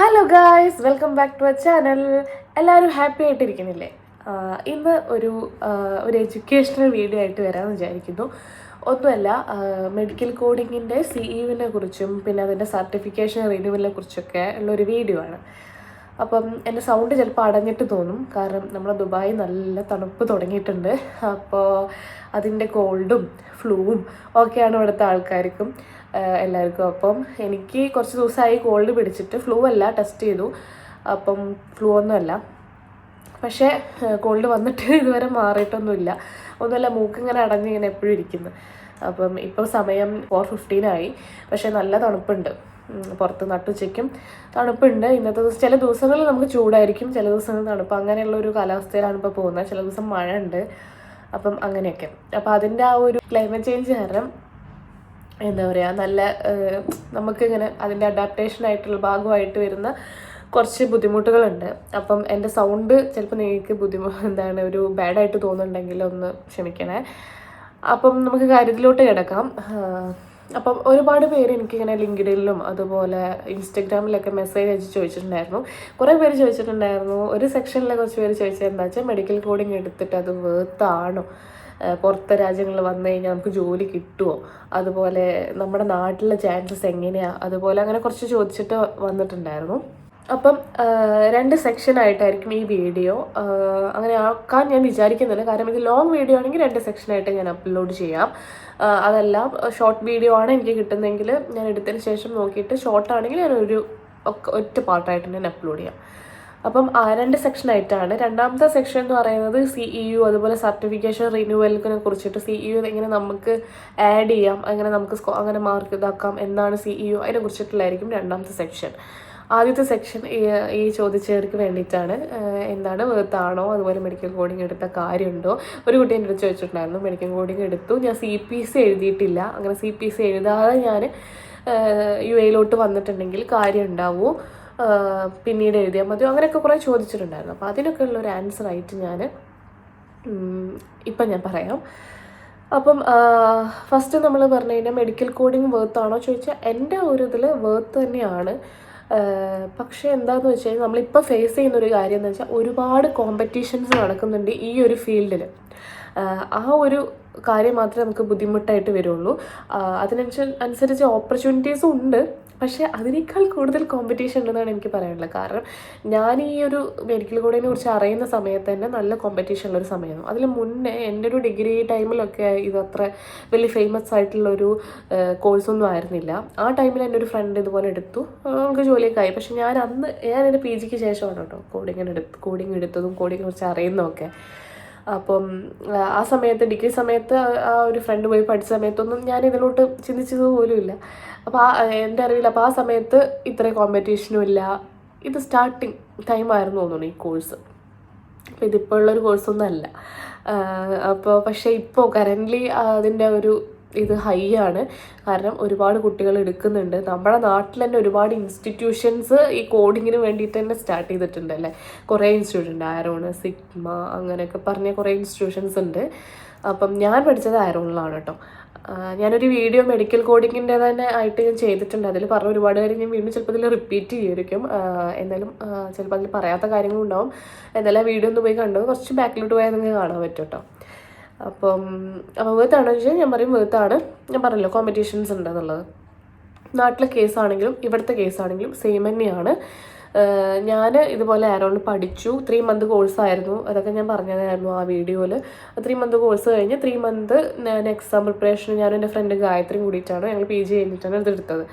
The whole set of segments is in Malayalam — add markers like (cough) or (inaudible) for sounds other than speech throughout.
Hello guys welcome back to a channel എല്ലാവരും ഹാപ്പി ആയിട്ടിരിക്കുന്നില്ലേ? ഇന്ന് ഒരു ഒരു എഡ്യൂക്കേഷണൽ വീഡിയോ ആയിട്ട് വരാമെന്ന് വിചാരിക്കുന്നു. ഒന്നുമല്ല മെഡിക്കൽ കോഡിങ്ങിന്റെ സിഇവിനെ കുറിച്ചും പിന്നെ അതിന്റെ സർട്ടിഫിക്കേഷൻ റിന്യൂവലിനെ കുറിച്ചൊക്കെ ഉള്ളൊരു വീഡിയോ ആണ്. അപ്പം എന്റെ സൗണ്ട് ചിലപ്പോൾ അടഞ്ഞിട്ട് തോന്നും. കാരണം നമ്മുടെ ദുബായ് നല്ല തണുപ്പ് തുടങ്ങിയിട്ടുണ്ട്. അപ്പോൾ അതിന്റെ കോൾഡും ഫ്ലൂവും ഒക്കെയാണ് ഇവിടുത്തെ ആൾക്കാർക്കും എല്ലാവർക്കും. അപ്പം എനിക്ക് കുറച്ച് ദിവസമായി കോൾഡ് പിടിച്ചിട്ട് ഫ്ലൂ അല്ല ടെസ്റ്റ് ചെയ്തു. അപ്പം ഫ്ലൂ ഒന്നുമല്ല പക്ഷേ കോൾഡ് വന്നിട്ട് (laughs) ഇതുവരെ മാറിയിട്ടൊന്നുമില്ല. ഒന്നുമല്ല മൂക്കിങ്ങനെ അടഞ്ഞിങ്ങനെ എപ്പോഴും ഇരിക്കുന്നു. അപ്പം ഇപ്പം സമയം ഫോർ ഫിഫ്റ്റീനായി പക്ഷേ നല്ല തണുപ്പുണ്ട്. പുറത്ത് നട്ടുച്ചയ്ക്കും തണുപ്പുണ്ട്. ഇന്നത്തെ ദിവസം ചില ദിവസങ്ങളിൽ നമുക്ക് ചൂടായിരിക്കും. ചില ദിവസങ്ങളിൽ തണുപ്പ്. അങ്ങനെയുള്ള ഒരു കാലാവസ്ഥയിലാണ് ഇപ്പോൾ പോകുന്നത്. ചില ദിവസം മഴ ഉണ്ട് അപ്പം അങ്ങനെയൊക്കെ. അപ്പം അതിന്റെ ആ ഒരു ക്ലൈമറ്റ് ചേഞ്ച് കാരണം എന്താ പറയുക നല്ല നമുക്കിങ്ങനെ അതിന്റെ അഡാപ്റ്റേഷൻ ആയിട്ടുള്ള ഭാഗമായിട്ട് വരുന്ന കുറച്ച് ബുദ്ധിമുട്ടുകളുണ്ട്. അപ്പം എന്റെ സൗണ്ട് ചിലപ്പോൾ നിങ്ങൾക്ക് ബുദ്ധിമു എന്താണ് ഒരു ബാഡായിട്ട് തോന്നുന്നുണ്ടെങ്കിൽ ഒന്ന് ക്ഷമിക്കണേ. അപ്പം നമുക്ക് കാര്യത്തിലോട്ട് കിടക്കാം. അപ്പം ഒരുപാട് പേര് എനിക്കിങ്ങനെ ലിങ്കിഡിലും അതുപോലെ ഇൻസ്റ്റഗ്രാമിലൊക്കെ മെസ്സേജ് അയച്ച് ചോദിച്ചിട്ടുണ്ടായിരുന്നു. കുറേ പേര് ചോദിച്ചിട്ടുണ്ടായിരുന്നു. ഒരു സെക്ഷനിലെ കുറച്ച് പേര് ചോദിച്ചത് എന്താ വെച്ചാൽ മെഡിക്കൽ കോഡിങ് എടുത്തിട്ട് അത് വേർത്താണോ പുറത്തെ രാജ്യങ്ങളിൽ വന്നു കഴിഞ്ഞാൽ നമുക്ക് ജോലി കിട്ടുമോ അതുപോലെ നമ്മുടെ നാട്ടിലെ ചാൻസസ് എങ്ങനെയാണ് അതുപോലെ അങ്ങനെ കുറച്ച് ചോദിച്ചിട്ട് വന്നിട്ടുണ്ടായിരുന്നു. അപ്പം രണ്ട് സെക്ഷനായിട്ടായിരിക്കും ഈ വീഡിയോ അങ്ങനെ ആക്കാൻ ഞാൻ വിചാരിക്കുന്നില്ല. കാരണം ഇത് ലോങ് വീഡിയോ ആണെങ്കിൽ രണ്ട് സെക്ഷനായിട്ട് ഞാൻ അപ്ലോഡ് ചെയ്യാം. അതല്ല ഷോർട്ട് വീഡിയോ ആണ് എനിക്ക് കിട്ടുന്നതെങ്കിൽ ഞാൻ എടുത്തതിന് ശേഷം നോക്കിയിട്ട് ഷോർട്ട് ആണെങ്കിൽ ഞാൻ ഒരു ഒറ്റ പാർട്ടായിട്ട് ഞാൻ അപ്ലോഡ് ചെയ്യാം. അപ്പം ആ രണ്ട് സെക്ഷനായിട്ടാണ് രണ്ടാമത്തെ സെക്ഷൻ എന്ന് പറയുന്നത് സി ഇ യു അതുപോലെ സർട്ടിഫിക്കേഷൻ റിന്യൂവലിനെ കുറിച്ചിട്ട് സി ഇ യു എങ്ങനെ നമുക്ക് ആഡ് ചെയ്യാം അങ്ങനെ നമുക്ക് അങ്ങനെ മാർക്ക് ഇതാക്കാം എന്നാണ് സി ഇ യു അതിനെ കുറിച്ചിട്ടുള്ളതായിരിക്കും രണ്ടാമത്തെ സെക്ഷൻ ആദ്യത്തെ സെക്ഷൻ ഈ ചോദിച്ചവർക്ക് വേണ്ടിയിട്ടാണ് എന്താണ് വേർത്താണോ അതുപോലെ മെഡിക്കൽ കോഡിങ് എടുത്ത കാര്യമുണ്ടോ? ഒരു കുട്ടി എന്റെ അടുത്ത് ചോദിച്ചിട്ടുണ്ടായിരുന്നു മെഡിക്കൽ കോഡിങ് എടുത്തു ഞാൻ സി പി സി എഴുതിയിട്ടില്ല അങ്ങനെ സി പി സി എഴുതാതെ ഞാൻ യു എയിലോട്ട് വന്നിട്ടുണ്ടെങ്കിൽ കാര്യം ഉണ്ടാവുമോ പിന്നീട് എഴുതിയാൽ മതിയോ? അങ്ങനെയൊക്കെ കുറേ ചോദിച്ചിട്ടുണ്ടായിരുന്നു. അപ്പോൾ അതിനൊക്കെ ഉള്ള ഒരു ആൻസർ ആയിട്ട് ഞാൻ ഇപ്പം ഞാൻ പറയാം. അപ്പം ഫസ്റ്റ് നമ്മൾ പറഞ്ഞു കഴിഞ്ഞാൽ മെഡിക്കൽ കോഡിങ് വേർത്താണോ ചോദിച്ചാൽ എന്റെ ഒരു ഇതിൽ വേർത്ത് തന്നെയാണ്. പക്ഷേ എന്താന്ന് വെച്ച് കഴിഞ്ഞാൽ നമ്മളിപ്പോൾ ഫേസ് ചെയ്യുന്ന ഒരു കാര്യം എന്ന് വെച്ചാൽ ഒരുപാട് കോമ്പറ്റീഷൻസ് നടക്കുന്നുണ്ട് ഈ ഒരു ഫീൽഡിൽ ആ ഒരു കാര്യം മാത്രമേ നമുക്ക് ബുദ്ധിമുട്ടായിട്ട് വരുള്ളൂ. അതിനനുസരിച്ച് ഓപ്പർച്യൂണിറ്റീസും ഉണ്ട്. പക്ഷേ അതിനേക്കാൾ കൂടുതൽ കോമ്പറ്റീഷൻ ഉണ്ടെന്നാണ് എനിക്ക് പറയാനുള്ളത്. കാരണം ഞാൻ ഈ ഒരു മെഡിക്കൽ കോഡിനെ കുറിച്ച് അറിയുന്ന സമയത്ത് തന്നെ നല്ല കോമ്പറ്റീഷൻ ഉള്ളൊരു സമയമാണ് അതിൽ മുന്നേ എന്റെ ഒരു ഡിഗ്രി ടൈമിലൊക്കെ ഇത് അത്ര വലിയ ഫേമസ് ആയിട്ടുള്ളൊരു കോഴ്സൊന്നും ആയിരുന്നില്ല. ആ ടൈമിൽ എന്റെ ഒരു ഫ്രണ്ട് ഇതുപോലെ എടുത്തു. നമുക്ക് ജോലിയൊക്കെ ആയി. പക്ഷെ ഞാൻ അന്ന് ഞാൻ എന്റെ പി ജിക്ക് ശേഷമാണ് കേട്ടോ കോഡിങ്ങിന് എടുത്ത് കോഡിങ് എടുത്തതും കോഡിങ്ങിനെ കുറിച്ച് അറിയുന്നതൊക്കെ. അപ്പം ആ, സമയത്ത് ഡിഗ്രി സമയത്ത് ആ- ആ ഒരു ഫ്രണ്ട് പോയി പഠിച്ച സമയത്തൊന്നും ഞാൻ ഇതിലോട്ട് ചിന്തിച്ചത് പോലുമില്ല. അപ്പോൾ ആ എന്റെ അറിവിൽ അപ്പോൾ ആ സമയത്ത് ഇത്രയും കോമ്പറ്റീഷനും ഇല്ല. ഇത് സ്റ്റാർട്ടിങ് ടൈമായിരുന്നു തോന്നുന്നു ഈ കോഴ്സ് അപ്പോൾ ഇതിപ്പോൾ ഉള്ളൊരു കോഴ്സൊന്നും അല്ല. അപ്പോൾ പക്ഷേ ഇപ്പോൾ കറന്റ്ലി അതിന്റെ ഒരു ഇത് ഹൈ ആണ്. കാരണം ഒരുപാട് കുട്ടികൾ എടുക്കുന്നുണ്ട്. നമ്മുടെ നാട്ടിൽ തന്നെ ഒരുപാട് ഇൻസ്റ്റിറ്റ്യൂഷൻസ് ഈ കോഡിങ്ങിന് വേണ്ടിയിട്ട് തന്നെ സ്റ്റാർട്ട് ചെയ്തിട്ടുണ്ട് അല്ലേ? കുറേ ഇൻസ്റ്റിറ്റ്യൂട്ട് ഉണ്ട് ആരോണ് സിഗ്മ അങ്ങനെയൊക്കെ പറഞ്ഞ കുറേ ഇൻസ്റ്റിറ്റ്യൂഷൻസ് ഉണ്ട്. അപ്പം ഞാൻ പഠിച്ചത് ആരോണിലാണ് കേട്ടോ. ഞാനൊരു വീഡിയോ മെഡിക്കൽ കോഡിങ്ങിന്റെ തന്നെ ആയിട്ട് ഞാൻ ചെയ്തിട്ടുണ്ട്. അതിൽ പറഞ്ഞ ഒരുപാട് കാര്യം ഞാൻ വീണ്ടും ചിലപ്പോൾ ഇതിൽ റിപ്പീറ്റ് ചെയ്യുമായിരിക്കും ആ, എന്നാലും ചിലപ്പോൾ അതിൽ പറയാത്ത കാര്യങ്ങളുണ്ടാവും. എന്നാലും ആ വീഡിയോ ഒന്ന് പോയി കണ്ടു? കുറച്ച് ബാക്കിലോട്ട് പോയാൽ നിങ്ങൾക്ക് കാണാൻ പറ്റും കേട്ടോ. അപ്പം അപ്പോൾ വേർത്താണോ ചോദിച്ചാൽ ഞാൻ പറയും വേർത്താണ് ഞാൻ പറഞ്ഞല്ലോ കോമ്പറ്റീഷൻസ് ഉണ്ടെന്നുള്ളത്. നാട്ടിലെ കേസാണെങ്കിലും ഇവിടുത്തെ കേസാണെങ്കിലും സെയിം തന്നെയാണ്. ഞാൻ ഇതുപോലെ ആരോണിൽ പഠിച്ചു. ത്രീ മന്ത് കോഴ്സ് ആയിരുന്നു. അതൊക്കെ ഞാൻ പറഞ്ഞതായിരുന്നു ആ വീഡിയോയിൽ ത്രീ മന്ത് കോഴ്സ് കഴിഞ്ഞ് ത്രീ മന്ത് ഞാൻ എക്സാം പ്രിപ്പറേഷൻ ഞാനും എന്റെ ഫ്രണ്ട് ഗായത്രിയും കൂടിയിട്ടാണ് ഞങ്ങൾ പി ജി കഴിഞ്ഞിട്ടാണ് ഇതെടുത്തത്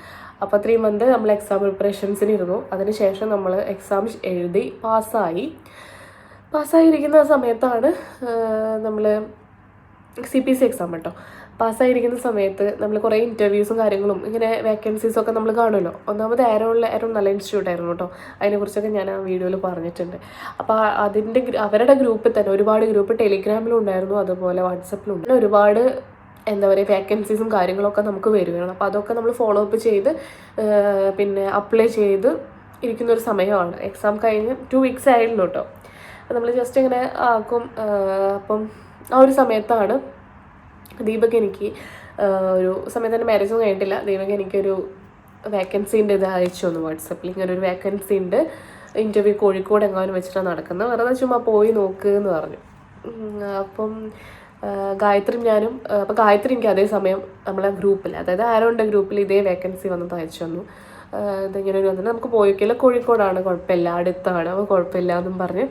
അപ്പോൾ ത്രീ മന്ത് നമ്മൾ എക്സാം പ്രിപ്പറേഷൻസിന് ഇരുന്നു. അതിനുശേഷം നമ്മൾ എക്സാം എഴുതി പാസ്സായി പാസ്സായിരിക്കുന്ന സമയത്താണ് നമ്മൾ സി പി സി എക്സാം കേട്ടോ പാസ്സായിരിക്കുന്ന സമയത്ത് നമ്മൾ കുറേ ഇന്റർവ്യൂസും കാര്യങ്ങളും ഇങ്ങനെ വേക്കൻസീസും ഒക്കെ നമ്മൾ കാണുമല്ലോ. ഒന്നാമത് ആരോണിലെ ഏറ്റവും നല്ല ഇൻസ്റ്റിറ്റ്യൂട്ട് ആയിരുന്നു കേട്ടോ അതിനെക്കുറിച്ചൊക്കെ ഞാൻ ആ വീഡിയോയിൽ പറഞ്ഞിട്ടുണ്ട്. അപ്പോൾ അതിന്റെ അവരുടെ ഗ്രൂപ്പിൽ തന്നെ ഒരുപാട് ഗ്രൂപ്പ് ടെലിഗ്രാമിലും ഉണ്ടായിരുന്നു അതുപോലെ വാട്സപ്പിലും ഉണ്ട്. ഒരുപാട് എന്താ പറയുക വേക്കൻസീസും കാര്യങ്ങളൊക്കെ നമുക്ക് വരുവാണ്. അപ്പോൾ അതൊക്കെ നമ്മൾ ഫോളോ അപ്പ് ചെയ്ത് പിന്നെ അപ്ലൈ ചെയ്ത് ഇരിക്കുന്ന ഒരു സമയമാണ്. എക്സാം കഴിഞ്ഞ് ടു വീക്സ് ആയിരുന്നു കേട്ടോ നമ്മൾ ജസ്റ്റ് ഇങ്ങനെ ആക്കും അപ്പം ആ ഒരു സമയത്താണ് ദീപക് എനിക്ക് ഒരു സമയത്ത് തന്നെ മാരേജ് ഒന്നും കഴിഞ്ഞിട്ടില്ല. ദീപക് എനിക്കൊരു വേക്കൻസീന്റെ ഇത് അയച്ചു തന്നു വാട്സപ്പിൽ ഇങ്ങനെ ഒരു വേക്കൻസി ഉണ്ട്. ഇന്റർവ്യൂ കോഴിക്കോട് എങ്ങാനും വെച്ചിട്ടാണ് നടക്കുന്നത്. വെറുതെ ചുമ്മാ പോയി നോക്ക് എന്ന് പറഞ്ഞു. അപ്പം ഗായത്രിയും ഞാനും അപ്പം ഗായത്രി എനിക്ക് അതേ സമയം നമ്മളെ ഗ്രൂപ്പിൽ അതായത് ആരോണ്ട് ഗ്രൂപ്പിൽ ഇതേ വേക്കൻസി വന്നത് അയച്ചു തന്നു. ഇതിങ്ങനെ ഒരു വന്നിട്ട് നമുക്ക് പോയിക്കില്ല. കോഴിക്കോടാണ് കുഴപ്പമില്ല. അടുത്താണ്. അപ്പോൾ കുഴപ്പമില്ല എന്നും പറഞ്ഞ്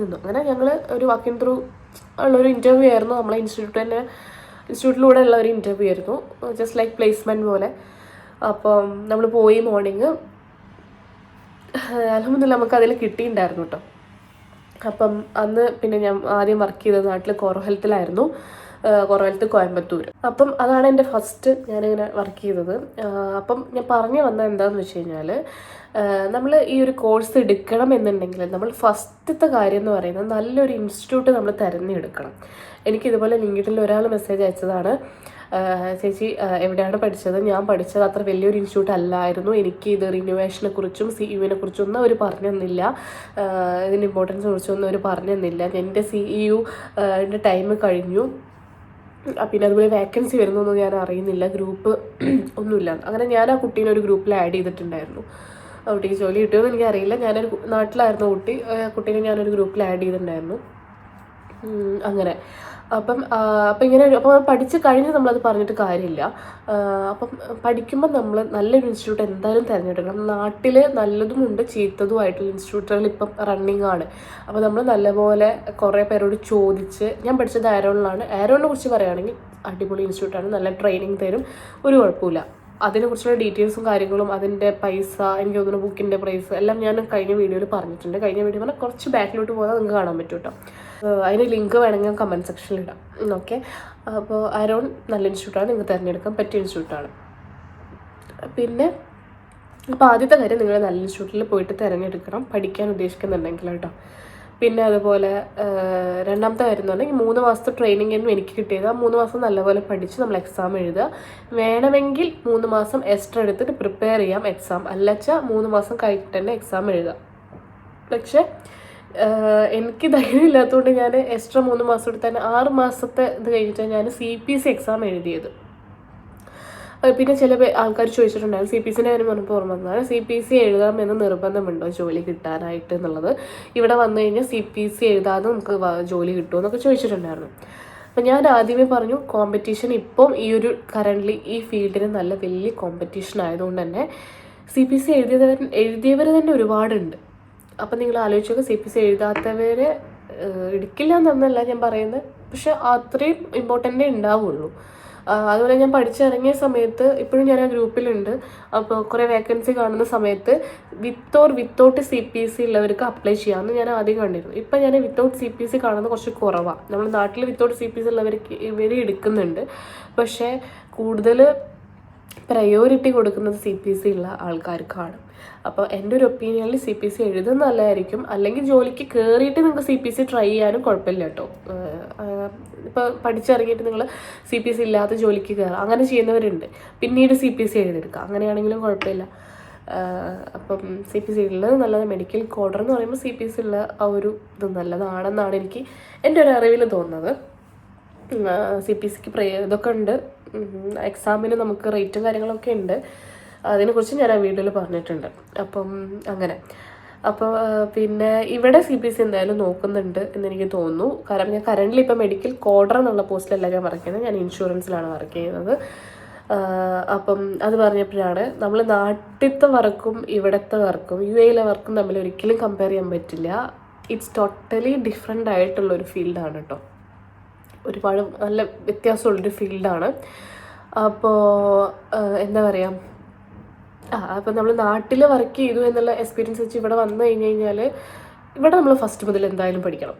നിന്നു. അങ്ങനെ ഞങ്ങൾ ഒരു വാക്കിൻ ത്രൂ ഉള്ളൊരു ഇന്റർവ്യൂ ആയിരുന്നു. നമ്മളെ ഇൻസ്റ്റിറ്റ്യൂട്ട് തന്നെ ഇൻസ്റ്റിറ്റ്യൂട്ടിലൂടെ ഉള്ള ഒരു ഇന്റർവ്യൂ ആയിരുന്നു. ജസ്റ്റ് ലൈക്ക് പ്ലേസ്മെന്റ് പോലെ. അപ്പം നമ്മൾ പോയി മോർണിംഗ് അലഹമില്ല നമുക്ക് അതിൽ കിട്ടിയിട്ടുണ്ടായിരുന്നു കേട്ടോ അപ്പം അന്ന് പിന്നെ ഞാൻ ആദ്യം വർക്ക് ചെയ്തത് നാട്ടിൽ കോറോ ഹെൽത്തിലായിരുന്നു കോറോ ഹെൽത്ത് കോയമ്പത്തൂർ. അപ്പം അതാണ് എന്റെ ഫസ്റ്റ് ഞാനിങ്ങനെ വർക്ക് ചെയ്തത്. അപ്പം ഞാൻ പറഞ്ഞു വന്നത് എന്താണെന്ന് വെച്ച് കഴിഞ്ഞാൽ നമ്മൾ ഈ ഒരു കോഴ്സ് എടുക്കണം എന്നുണ്ടെങ്കിൽ നമ്മൾ ഫസ്റ്റത്തെ കാര്യം എന്ന് പറയുന്നത് നല്ലൊരു ഇൻസ്റ്റിറ്റ്യൂട്ട് നമ്മൾ തിരഞ്ഞെടുക്കണം. എനിക്കിതുപോലെ ലിങ്കിഡിൽ ഒരാൾ മെസ്സേജ് അയച്ചതാണ്. ചേച്ചി എവിടെയാണ് പഠിച്ചത്? ഞാൻ പഠിച്ചത് അത്ര വലിയൊരു ഇൻസ്റ്റിറ്റ്യൂട്ട് അല്ലായിരുന്നു. എനിക്ക് ഇത് റിന്യൂവേഷനെ കുറിച്ചും സി യുവിനെ കുറിച്ചും ഒന്നും അവർ പറഞ്ഞു തന്നില്ല ഇതിന്റെ ഇമ്പോർട്ടൻസ് കുറിച്ചൊന്നും അവർ പറഞ്ഞു തന്നില്ല എന്റെ സി യു എന്റെ ടൈം കഴിഞ്ഞു. പിന്നെ അതുപോലെ വേക്കൻസി വരുന്നൊന്നും ഞാൻ അറിയുന്നില്ല. ഗ്രൂപ്പ് (clears throat) ഒന്നുമില്ല. അങ്ങനെ ഞാൻ ആ കുട്ടീനെ ഒരു ഗ്രൂപ്പിൽ ആഡ് ചെയ്തിട്ടുണ്ടായിരുന്നു. ആ കുട്ടിക്ക് ജോലി കിട്ടുമെന്ന് എനിക്കറിയില്ല. ഞാനൊരു നാട്ടിലായിരുന്നു കുട്ടി. കുട്ടീനെ ഞാനൊരു ഗ്രൂപ്പിൽ ആഡ് ചെയ്തിട്ടുണ്ടായിരുന്നു. അങ്ങനെ. അപ്പം അപ്പം ഇങ്ങനെ അപ്പം പഠിച്ച് കഴിഞ്ഞ് നമ്മളത് പറഞ്ഞിട്ട് കാര്യമില്ല. അപ്പം പഠിക്കുമ്പോൾ നമ്മൾ നല്ലൊരു ഇൻസ്റ്റിറ്റ്യൂട്ട് എന്തായാലും തിരഞ്ഞെടുക്കണം. നാട്ടിൽ നല്ലതുമുണ്ട് ചീത്തതുമായിട്ടുള്ള ഇൻസ്റ്റിറ്റ്യൂട്ടുകൾ ഇപ്പം റണ്ണിങ് ആണ് അപ്പോൾ നമ്മൾ നല്ലപോലെ കുറേ പേരോട് ചോദിച്ച് ഞാൻ പഠിച്ചത് ആരോണിലാണ്. ആരോണിനെ കുറിച്ച് പറയുകയാണെങ്കിൽ അടിപൊളി ഇൻസ്റ്റിറ്റ്യൂട്ടാണ് നല്ല ട്രെയിനിങ് തരും. ഒരു കുഴപ്പമില്ല അതിനെക്കുറിച്ചുള്ള ഡീറ്റെയിൽസും കാര്യങ്ങളും അതിന്റെ പൈസ എനിക്ക് തോന്നുന്നു ബുക്കിന്റെ പ്രൈസ് എല്ലാം ഞാൻ കഴിഞ്ഞ വീഡിയോയിൽ പറഞ്ഞിട്ടുണ്ട്. കഴിഞ്ഞ വീഡിയോ പറഞ്ഞാൽ കുറച്ച് ബാക്കിലോട്ട് പോകാൻ നിങ്ങൾക്ക് കാണാൻ പറ്റും കേട്ടോ. അതിന് ലിങ്ക് വേണമെങ്കിൽ കമന്റ് സെക്ഷനിൽ ഇടാം. ഓക്കെ അപ്പോൾ അരോൺ നല്ല ഇൻസ്റ്റിറ്റ്യൂട്ടാണ് നിങ്ങൾക്ക് തിരഞ്ഞെടുക്കാൻ പറ്റിയ ഇൻസ്റ്റിറ്റ്യൂട്ടാണ് പിന്നെ അപ്പോൾ ആദ്യത്തെ കാര്യം നിങ്ങൾ നല്ല ഇൻസ്റ്റിറ്റ്യൂട്ടിൽ പോയിട്ട് തിരഞ്ഞെടുക്കണം പഠിക്കാൻ ഉദ്ദേശിക്കുന്നുണ്ടെങ്കിൽ കേട്ടോ. പിന്നെ അതുപോലെ രണ്ടാമത്തെ കാര്യം എന്ന് പറഞ്ഞാൽ മൂന്ന് മാസത്തെ ട്രെയിനിങ് ആയിരുന്നു എനിക്ക് കിട്ടിയത്. ആ മൂന്ന് മാസം നല്ലപോലെ പഠിച്ച് നമ്മൾ എക്സാം എഴുതുക. വേണമെങ്കിൽ മൂന്ന് മാസം എക്സ്ട്രാ എടുത്തിട്ട് പ്രിപ്പയർ ചെയ്യാം എക്സാം അല്ലച്ചാൽ മൂന്ന് മാസം കഴിഞ്ഞിട്ട് തന്നെ എക്സാം എഴുതുക. പക്ഷേ എനിക്ക് ധൈര്യം ഇല്ലാത്തതുകൊണ്ട് ഞാൻ എക്സ്ട്രാ മൂന്ന് മാസം എടുത്ത് തന്നെ ആറ് മാസത്തെ ഇത് കഴിഞ്ഞിട്ടാണ് ഞാൻ സി പി സി എക്സാം എഴുതിയത്. പിന്നെ ചില ആൾക്കാർ ചോദിച്ചിട്ടുണ്ടായിരുന്നു സി പി സിന്റെ കാര്യം പറഞ്ഞപ്പോൾ ഓർമ്മ വന്നതാണ് സി പി സി എഴുതാമെന്ന് നിർബന്ധമുണ്ടോ ജോലി കിട്ടാനായിട്ട് എന്നുള്ളത്? ഇവിടെ വന്നു കഴിഞ്ഞാൽ സി പി സി എഴുതാതെ നമുക്ക് ജോലി കിട്ടുമോ എന്നൊക്കെ ചോദിച്ചിട്ടുണ്ടായിരുന്നു. അപ്പം ഞാൻ ആദ്യമേ പറഞ്ഞു കോമ്പറ്റീഷൻ ഇപ്പം ഈ ഒരു കറന്റ്ലി ഈ ഫീൽഡിന് നല്ല വലിയ കോമ്പറ്റീഷൻ ആയതുകൊണ്ട് തന്നെ സി പി സി എഴുതിയവർ എഴുതിയവർ തന്നെ ഒരുപാടുണ്ട്. അപ്പം നിങ്ങൾ ആലോചിച്ചൊക്കെ സി പി സി എഴുതാത്തവരെ എടുക്കില്ല എന്നല്ല ഞാൻ പറയുന്നത്. പക്ഷെ അത്രയും ഇമ്പോർട്ടന്റേ ഉണ്ടാവുള്ളൂ. അതുപോലെ ഞാൻ പഠിച്ചിറങ്ങിയ സമയത്ത് ഇപ്പോഴും ഞാൻ ആ ഗ്രൂപ്പിലുണ്ട്. അപ്പോൾ കുറേ വേക്കൻസി കാണുന്ന സമയത്ത് with or without C P C ഉള്ളവർക്ക് അപ്ലൈ ചെയ്യാമെന്ന് ഞാൻ ആദ്യം കണ്ടിരുന്നു. ഇപ്പം ഞാൻ വിത്തൗട്ട് സി പി സി കാണുന്നത് കുറച്ച് കുറവാണ് നമ്മുടെ നാട്ടിൽ വിത്തൗട്ട് സി പി സി ഉള്ളവർക്ക് ഇവർ എടുക്കുന്നുണ്ട്. പക്ഷേ കൂടുതൽ പ്രയോറിറ്റി കൊടുക്കുന്നത് സി പി സി ഉള്ള ആൾക്കാർക്കാണ്. അപ്പോൾ എന്റെ ഒരു ഒപ്പീനിയനിൽ സി പി സി എഴുതുന്നത് നല്ലതായിരിക്കും. അല്ലെങ്കിൽ ജോലിക്ക് കയറിയിട്ട് നിങ്ങൾക്ക് സി പി സി ട്രൈ ചെയ്യാനും കുഴപ്പമില്ല കേട്ടോ. ഇപ്പോൾ പഠിച്ചിറങ്ങിയിട്ട് നിങ്ങൾ സി പി സി ഇല്ലാത്ത ജോലിക്ക് കയറാം അങ്ങനെ ചെയ്യുന്നവരുണ്ട്. പിന്നീട് സി പി സി എഴുതിയെടുക്കാം. അങ്ങനെയാണെങ്കിലും കുഴപ്പമില്ല. അപ്പം സി പി സി ഉള്ളത് നല്ലത് മെഡിക്കൽ കോഡർ എന്ന് പറയുമ്പോൾ സി പി സി ഉള്ള ആ ഒരു ഇത് നല്ലതാണെന്നാണ് എനിക്ക് എന്റെ ഒരു അറിവിൽ തോന്നുന്നത്. സി പി സിക്ക് പ്രേ ഇതൊക്കെ ഉണ്ട്. എക്സാമിന് നമുക്ക് റേറ്റും കാര്യങ്ങളൊക്കെ ഉണ്ട്. അതിനെക്കുറിച്ച് ഞാൻ ആ വീഡിയോയിൽ പറഞ്ഞിട്ടുണ്ട്. അപ്പം അങ്ങനെ. അപ്പോൾ പിന്നെ ഇവിടെ സി പി സി എന്തായാലും നോക്കുന്നുണ്ട് എന്ന് എനിക്ക് തോന്നുന്നു. കാരണം ഞാൻ കറന്റ് ഇപ്പോൾ മെഡിക്കൽ കോഡർ എന്നുള്ള പോസ്റ്റിലല്ല ഞാൻ വർക്ക് ചെയ്യുന്നത്. ഞാൻ ഇൻഷുറൻസിലാണ് വർക്ക് ചെയ്യുന്നത്. അപ്പം അത് പറഞ്ഞപ്പോഴാണ് നമ്മൾ നാട്ടിലത്തെ വർക്കും ഇവിടുത്തെ വർക്കും യു എയിലെ വർക്കും തമ്മിൽ ഒരിക്കലും കമ്പയർ ചെയ്യാൻ പറ്റില്ല. ഇറ്റ്സ് ടോട്ടലി ഡിഫറെന്റ് ആയിട്ടുള്ളൊരു ഫീൽഡാണ് കേട്ടോ ഒരുപാട് നല്ല വ്യത്യാസമുള്ളൊരു ഫീൽഡാണ് അപ്പോൾ എന്താ പറയുക ആ അപ്പം നമ്മൾ നാട്ടിൽ വർക്ക് ചെയ്തു എന്നുള്ള എക്സ്പീരിയൻസ് വെച്ച് ഇവിടെ വന്നു കഴിഞ്ഞ് കഴിഞ്ഞാൽ ഇവിടെ നമ്മൾ ഫസ്റ്റ് മുതൽ എന്തായാലും പഠിക്കണം.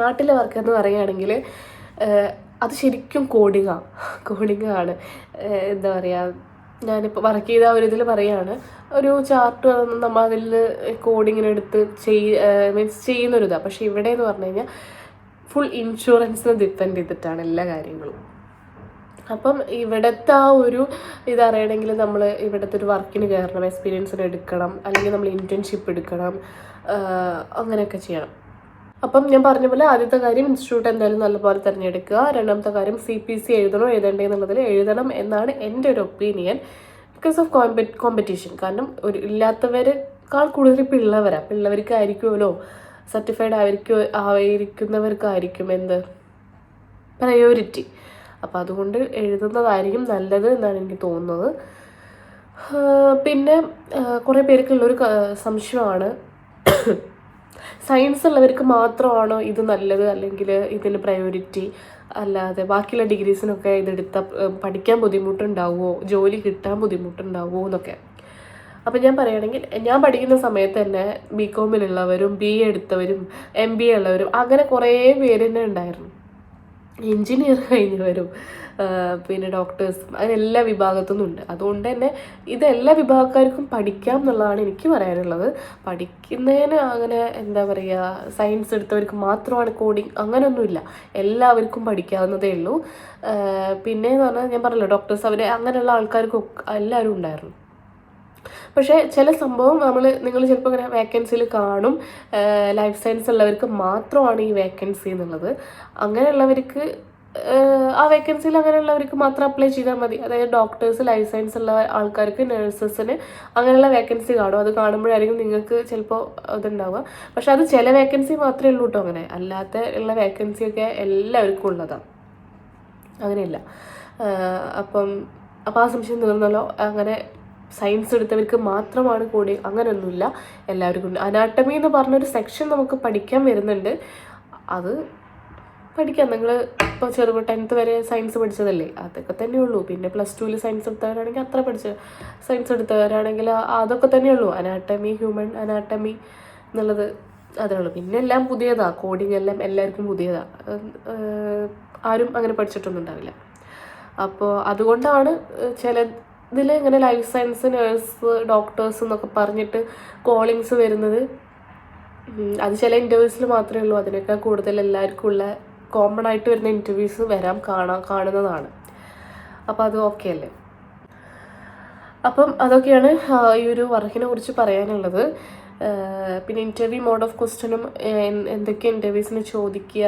നാട്ടിലെ വർക്ക് എന്ന് പറയുകയാണെങ്കിൽ അത് ശരിക്കും കോഡിങ്ങാണ് കോഡിങ്ങാണ് എന്താ പറയുക ഞാനിപ്പോൾ വർക്ക് ചെയ്ത ഒരു ഇതിൽ പറയുകയാണ് ഒരു ചാർട്ട് നമ്മൾ അതിൽ കോഡിങ്ങിനെടുത്ത് ചെയ് മീൻസ് ചെയ്യുന്നൊരിതാണ് പക്ഷേ ഇവിടെ എന്ന് പറഞ്ഞു കഴിഞ്ഞാൽ ഫുൾ ഇൻഷുറൻസിനെ ഡിപ്പെൻഡ് ചെയ്തിട്ടാണ് എല്ലാ കാര്യങ്ങളും. അപ്പം ഇവിടുത്തെ ആ ഒരു ഇതറിയണമെങ്കിൽ നമ്മൾ ഇവിടുത്തെ ഒരു വർക്കിന് കയറണം എക്സ്പീരിയൻസിന് എടുക്കണം അല്ലെങ്കിൽ നമ്മൾ ഇന്റേൺഷിപ്പ് എടുക്കണം അങ്ങനെയൊക്കെ ചെയ്യണം. അപ്പം ഞാൻ പറഞ്ഞ പോലെ ആദ്യത്തെ കാര്യം ഇൻസ്റ്റിറ്റ്യൂട്ട് എന്തായാലും നല്ലപോലെ തിരഞ്ഞെടുക്കുക. രണ്ടാമത്തെ കാര്യം സി പി സി എഴുതണോ എഴുതണ്ടേ എന്നുള്ളതിൽ എഴുതണം എന്നാണ് എന്റെ ഒരു opinion because of comp competition കാരണം ഒരു ഇല്ലാത്തവരെക്കാൾ കൂടുതൽ പിള്ളവരാണ് പിള്ളവർക്കായിരിക്കുമല്ലോ സർട്ടിഫൈഡ് ആയിരിക്കും ആയിരിക്കുന്നവർക്കായിരിക്കും എന്ത്? പ്രയോറിറ്റി അപ്പോൾ അതുകൊണ്ട് എഴുതുന്നതായിരിക്കും നല്ലത് എന്നാണ് എനിക്ക് തോന്നുന്നത്. പിന്നെ കുറേ പേർക്കുള്ളൊരു സംശയമാണ്. സയൻസ് ഉള്ളവർക്ക് മാത്രമാണോ ഇത് നല്ലത്? അല്ലെങ്കിൽ ഇതിന് പ്രയോറിറ്റി അല്ലാതെ ബാക്കിയുള്ള ഡിഗ്രീസിനൊക്കെ ഇതെടുത്ത പഠിക്കാൻ ബുദ്ധിമുട്ടുണ്ടാവുമോ ജോലി കിട്ടാൻ ബുദ്ധിമുട്ടുണ്ടാവുമോ എന്നൊക്കെ. അപ്പം ഞാൻ പറയുകയാണെങ്കിൽ ഞാൻ പഠിക്കുന്ന സമയത്ത് തന്നെ ബി കോമിലുള്ളവരും ബി എ എടുത്തവരും എം ബി എ ഉള്ളവരും അങ്ങനെ കുറേ പേര് തന്നെ ഉണ്ടായിരുന്നു. എൻജിനീയർ കഴിഞ്ഞവരും വരും. പിന്നെ ഡോക്ടേഴ്സ് അങ്ങനെ എല്ലാ വിഭാഗത്തു നിന്നുണ്ട് അതുകൊണ്ട് തന്നെ ഇത് എല്ലാ വിഭാഗക്കാർക്കും പഠിക്കാം എന്നുള്ളതാണ് എനിക്ക് പറയാനുള്ളത്. പഠിക്കുന്നതിന് അങ്ങനെ എന്താ പറയുക സയൻസ് എടുത്തവർക്ക് മാത്രമാണ് കോഡിങ് അങ്ങനെയൊന്നുമില്ല എല്ലാവർക്കും പഠിക്കാവുന്നതേ ഉള്ളൂ. പിന്നെ എന്ന് പറഞ്ഞാൽ ഞാൻ പറഞ്ഞല്ലോ ഡോക്ടേഴ്സ് അവർ അങ്ങനെയുള്ള ആൾക്കാർക്കൊക്കെ എല്ലാവരും ഉണ്ടായിരുന്നു. പക്ഷേ ചില സംഭവം നമ്മൾ നിങ്ങൾ ചിലപ്പോൾ ഇങ്ങനെ വേക്കൻസിയിൽ കാണും ലൈഫ് സയൻസ് ഉള്ളവർക്ക് മാത്രമാണ് ഈ വേക്കൻസി എന്നുള്ളത്. അങ്ങനെയുള്ളവർക്ക് ആ വേക്കൻസിയിൽ അങ്ങനെയുള്ളവർക്ക് മാത്രം അപ്ലൈ ചെയ്താൽ മതി. അതായത് ഡോക്ടേഴ്സ് ലൈഫ് സയൻസ് ഉള്ള ആൾക്കാർക്ക് നഴ്സസിന് അങ്ങനെയുള്ള വേക്കൻസി കാണും. അത് കാണുമ്പോഴായിരിക്കും നിങ്ങൾക്ക് ചിലപ്പോൾ അതുണ്ടാവുക പക്ഷെ അത് ചില വേക്കൻസി മാത്രമേ ഉള്ളൂ കേട്ടോ അങ്ങനെ. അല്ലാത്ത ഉള്ള വേക്കൻസി ഒക്കെ എല്ലാവർക്കും ഉള്ളതാണ്. അങ്ങനെയല്ല. അപ്പം അപ്പം അപ്പോൾ ആ സംശയം തീർന്നല്ലോ. അങ്ങനെ സയൻസ് എടുത്തവർക്ക് മാത്രമാണ് കൂടി അങ്ങനെയൊന്നുമില്ല എല്ലാവർക്കും അനാട്ടമി എന്ന് പറഞ്ഞൊരു സെക്ഷൻ നമുക്ക് പഠിക്കാൻ വരുന്നുണ്ട്. അത് പഠിക്കാം. നിങ്ങൾ ഇപ്പോൾ ചെറുപ്പം ടെൻത്ത് വരെ സയൻസ് പഠിച്ചതല്ലേ? അതൊക്കെ തന്നെ ഉള്ളൂ. പിന്നെ പ്ലസ് ടുവിൽ സയൻസ് എടുത്തവരാണെങ്കിൽ അത്ര പഠിച്ച സയൻസ് എടുത്തവരാണെങ്കിൽ അതൊക്കെ തന്നെ ഉള്ളൂ. അനാട്ടമി ഹ്യൂമൻ അനാട്ടമി എന്നുള്ളത് അതേ ഉള്ളൂ. പിന്നെ എല്ലാം പുതിയതാണ് കോഡിങ് എല്ലാം എല്ലാവർക്കും പുതിയതാണ് ആരും അങ്ങനെ പഠിച്ചിട്ടൊന്നും ഉണ്ടാവില്ല. അപ്പോൾ അതുകൊണ്ടാണ് ചില ഇതിൽ ഇങ്ങനെ ലൈഫ് സയൻസ് നേഴ്സ് ഡോക്ടേഴ്സ് എന്നൊക്കെ പറഞ്ഞിട്ട് കോളിങ്സ് വരുന്നത്. അത് ചില ഇന്റർവ്യൂസിൽ മാത്രമേ ഉള്ളൂ. അതിനേക്കാൾ കൂടുതൽ എല്ലാവർക്കും ഉള്ള കോമൺ ആയിട്ട് വരുന്ന ഇന്റർവ്യൂസ് വരാം കാണാൻ കാണുന്നതാണ്. അപ്പോൾ അത് ഓക്കെ അല്ലേ? അപ്പം അതൊക്കെയാണ് ഈ ഒരു വർക്കിനെ കുറിച്ച് പറയാനുള്ളത്. പിന്നെ ഇന്റർവ്യൂ മോഡ് ഓഫ് ക്വസ്റ്റ്യനും എന്തൊക്കെ ഇന്റർവ്യൂസിന് ചോദിക്കുക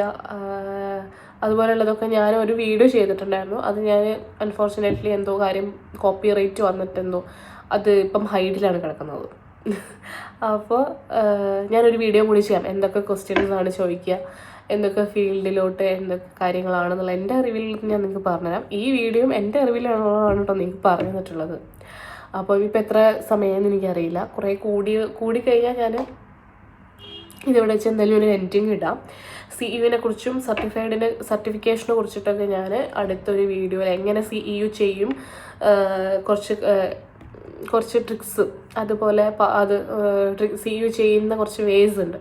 അതുപോലെയുള്ളതൊക്കെ ഞാൻ ഒരു വീഡിയോ ചെയ്തിട്ടുണ്ടായിരുന്നു. അത് ഞാൻ അൺഫോർച്ചുനേറ്റ്ലി എന്തോ കാര്യം കോപ്പി റേറ്റ് വന്നിട്ടെന്തോ അത് ഇപ്പം ഹൈഡിലാണ് കിടക്കുന്നത്. അപ്പോൾ ഞാനൊരു വീഡിയോ കൂടി ചെയ്യാം. എന്തൊക്കെ ക്വസ്റ്റ്യൻസ് ആണ് ചോദിക്കുക എന്തൊക്കെ ഫീൽഡിലോട്ട് എന്തൊക്കെ കാര്യങ്ങളാണെന്നുള്ള എന്റെ അറിവിൽ ഞാൻ നിങ്ങൾക്ക് പറഞ്ഞുതരാം. ഈ വീഡിയോയും എന്റെ അറിവിലാണുള്ളതാണ് കേട്ടോ നിങ്ങൾക്ക് പറഞ്ഞു തന്നിട്ടുള്ളത് അപ്പോൾ ഇപ്പം എത്ര സമയമെന്ന് എനിക്കറിയില്ല. കുറേ കൂടി കൂടിക്കഴിഞ്ഞാൽ ഞാൻ ഇതിവിടെ വെച്ച് എന്തായാലും ഒരു എൻഡിങ് ഇടാം. സി യുവിനെ കുറിച്ചും സർട്ടിഫൈഡിനെ സർട്ടിഫിക്കേഷനെ കുറിച്ചിട്ടൊക്കെ ഞാൻ അടുത്തൊരു വീഡിയോയിൽ എങ്ങനെ സി ഇ യു ചെയ്യും കുറച്ച് കുറച്ച് ട്രിക്സ് അതുപോലെ അത് സി യു ചെയ്യുന്ന കുറച്ച് വേസ് ഉണ്ട്.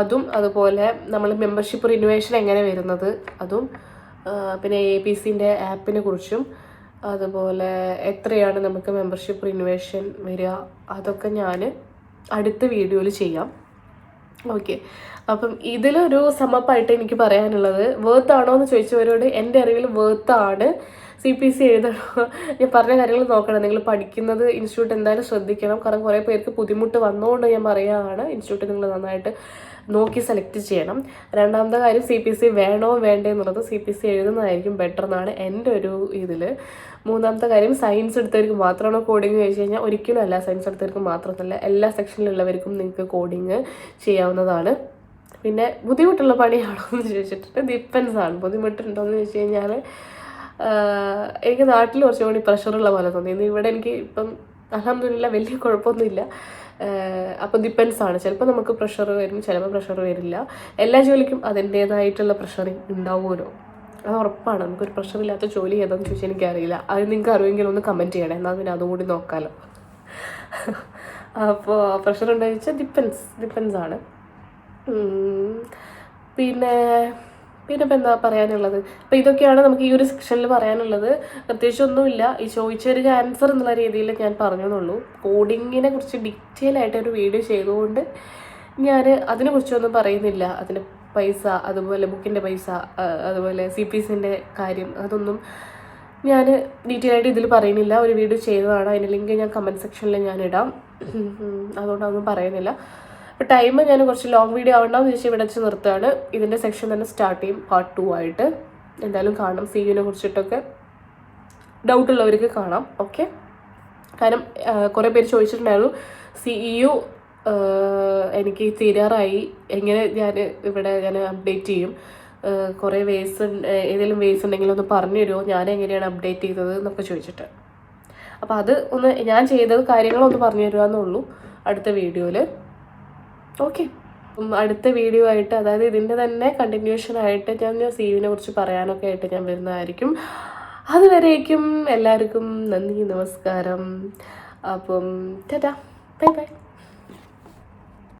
അതും അതുപോലെ നമ്മൾ മെമ്പർഷിപ്പ് റിനുവേഷൻ എങ്ങനെ വരുന്നത് അതും പിന്നെ എ പി സിന്റെ ആപ്പിനെ കുറിച്ചും അതുപോലെ എത്രയാണ് നമുക്ക് മെമ്പർഷിപ്പ് റിനുവേഷൻ വരിക അതൊക്കെ ഞാൻ അടുത്ത വീഡിയോയിൽ ചെയ്യാം. ഓക്കെ അപ്പം ഇതിലൊരു സമപ്പായിട്ട് എനിക്ക് പറയാനുള്ളത് വേർത്ത് ആണോ എന്ന് ചോദിച്ചവരോട് എന്റെ അറിവിൽ വേർത്ത് ആണ്. സി പി സി എഴുതണോ? ഞാൻ പറഞ്ഞ കാര്യങ്ങൾ നോക്കണം. നിങ്ങൾ പഠിക്കുന്നത് ഇൻസ്റ്റിറ്റ്യൂട്ട് എന്തായാലും ശ്രദ്ധിക്കണം. കാരണം കുറേ പേർക്ക് ബുദ്ധിമുട്ട് വന്നുകൊണ്ട് ഞാൻ പറയുകയാണ് ഇൻസ്റ്റിറ്റ്യൂട്ട് നിങ്ങൾ നന്നായിട്ട് നോക്കി സെലക്ട് ചെയ്യണം. രണ്ടാമത്തെ കാര്യം സി പി സി വേണോ വേണ്ടേ എന്നുള്ളത് സി പി സി എഴുതുന്നതായിരിക്കും ബെറ്റർ എന്നാണ് എന്റെ ഒരു ഇതിൽ മൂന്നാമത്തെ കാര്യം സയൻസ് എടുത്തവർക്ക് മാത്രമാണോ കോഡിങ് ചോദിച്ചു കഴിഞ്ഞാൽ ഒരിക്കലും അല്ല. സയൻസ് എടുത്തവർക്ക് മാത്രമല്ല. എല്ലാ സെക്ഷനിലുള്ളവർക്കും നിങ്ങൾക്ക് കോഡിങ് ചെയ്യാവുന്നതാണ്. പിന്നെ ബുദ്ധിമുട്ടുള്ള പണിയാണോ എന്ന് ചോദിച്ചിട്ട് ഡിപ്പെൻസ് ആണ്. ബുദ്ധിമുട്ടുണ്ടോ എന്ന് ചോദിച്ചു കഴിഞ്ഞാൽ എനിക്ക് നാട്ടിൽ കുറച്ചുകൂടി പ്രഷറുള്ള പോലെ തോന്നി. ഇവിടെ എനിക്ക് ഇപ്പം അലഹമില്ല വലിയ കുഴപ്പമൊന്നുമില്ല. അപ്പോൾ ഡിപ്പെൻസ് ആണ്. ചിലപ്പോൾ നമുക്ക് പ്രഷർ വരും ചിലപ്പോൾ പ്രഷർ വരില്ല. എല്ലാ ജോലിക്കും അതിന്റേതായിട്ടുള്ള പ്രഷർ ഉണ്ടാവുമല്ലോ. അത് ഉറപ്പാണ്. നമുക്കൊരു പ്രഷർ ഇല്ലാത്ത ജോലി ഏതാണെന്ന് ചോദിച്ചാൽ എനിക്കറിയില്ല. അത് നിങ്ങൾക്ക് അറിയുമെങ്കിൽ ഒന്ന് കമന്റ് ചെയ്യണേ. എന്നാൽ പിന്നെ അതും കൂടി നോക്കാമല്ലോ അപ്പോൾ പ്രഷർ ഉണ്ടോ ചോദിച്ചാൽ ഡിപ്പെൻസ് ഡിപ്പെൻസ് ആണ്. പിന്നെ പിന്നെ ഇപ്പം എന്താ പറയാനുള്ളത്? അപ്പം ഇതൊക്കെയാണ് നമുക്ക് ഈ ഒരു സെക്ഷനിൽ പറയാനുള്ളത്. പ്രത്യേകിച്ച് ഒന്നുമില്ല. ഈ ചോദിച്ചൊരു ആൻസർ എന്നുള്ള രീതിയിൽ ഞാൻ പറഞ്ഞതുള്ളൂ കോഡിങ്ങിനെ കുറിച്ച് ഡീറ്റെയിൽ ആയിട്ട് ഒരു വീഡിയോ ചെയ്തുകൊണ്ട് ഞാൻ അതിനെക്കുറിച്ചൊന്നും പറയുന്നില്ല. അതിന് പൈസ അതുപോലെ ബുക്കിന്റെ പൈസ അതുപോലെ സി പി സിന്റെ കാര്യം അതൊന്നും ഞാൻ ഡീറ്റെയിൽ ആയിട്ട് ഇതിൽ പറയുന്നില്ല. ഒരു വീഡിയോ ചെയ്തതാണ്. അതിന്റെ ലിങ്ക് ഞാൻ കമന്റ് സെക്ഷനിൽ ഞാൻ ഇടാം അതുകൊണ്ടൊന്നും പറയുന്നില്ല. അപ്പോൾ ടൈം ഞാൻ കുറച്ച് ലോങ് വീഡിയോ ആവണ്ടെന്ന് ചോദിച്ചാൽ ഇവിടെ വെച്ച് നിർത്തുകയാണ്. ഇതിന്റെ സെക്ഷൻ തന്നെ സ്റ്റാർട്ട് ചെയ്യും പാർട്ട് ടു ആയിട്ട്. എന്തായാലും കാണാം സി യുവിനെ കുറിച്ചിട്ടൊക്കെ ഡൗട്ട് ഉള്ളവർക്ക് കാണാം ഓക്കെ കാരണം കുറേ പേര് ചോദിച്ചിട്ടുണ്ടായിരുന്നു സി ഇ യു എനിക്ക് തീരാറായി എങ്ങനെ ഞാൻ ഇവിടെ ഞാൻ അപ്ഡേറ്റ് ചെയ്യും? കുറേ വേസ് ഏതെങ്കിലും വേസ് ഉണ്ടെങ്കിൽ ഒന്ന് പറഞ്ഞു തരുമോ? ഞാൻ എങ്ങനെയാണ് അപ്ഡേറ്റ് ചെയ്തത് എന്നൊക്കെ ചോദിച്ചിട്ട്. അപ്പോൾ അത് ഒന്ന് ഞാൻ ചെയ്തത് കാര്യങ്ങളൊന്ന് പറഞ്ഞു തരുവാന്നുള്ളൂ അടുത്ത വീഡിയോയിൽ ഓക്കെ അടുത്ത വീഡിയോ ആയിട്ട് അതായത് ഇതിന്റെ തന്നെ കണ്ടിന്യൂഷൻ ആയിട്ട് ഞാൻ ഞാൻ സീവിനെ കുറിച്ച് പറയാനൊക്കെ ആയിട്ട് ഞാൻ വരുന്നതായിരിക്കും. അതുവരേക്കും എല്ലാവർക്കും നന്ദി നമസ്കാരം. അപ്പം ടാറ്റാ. Bye bye.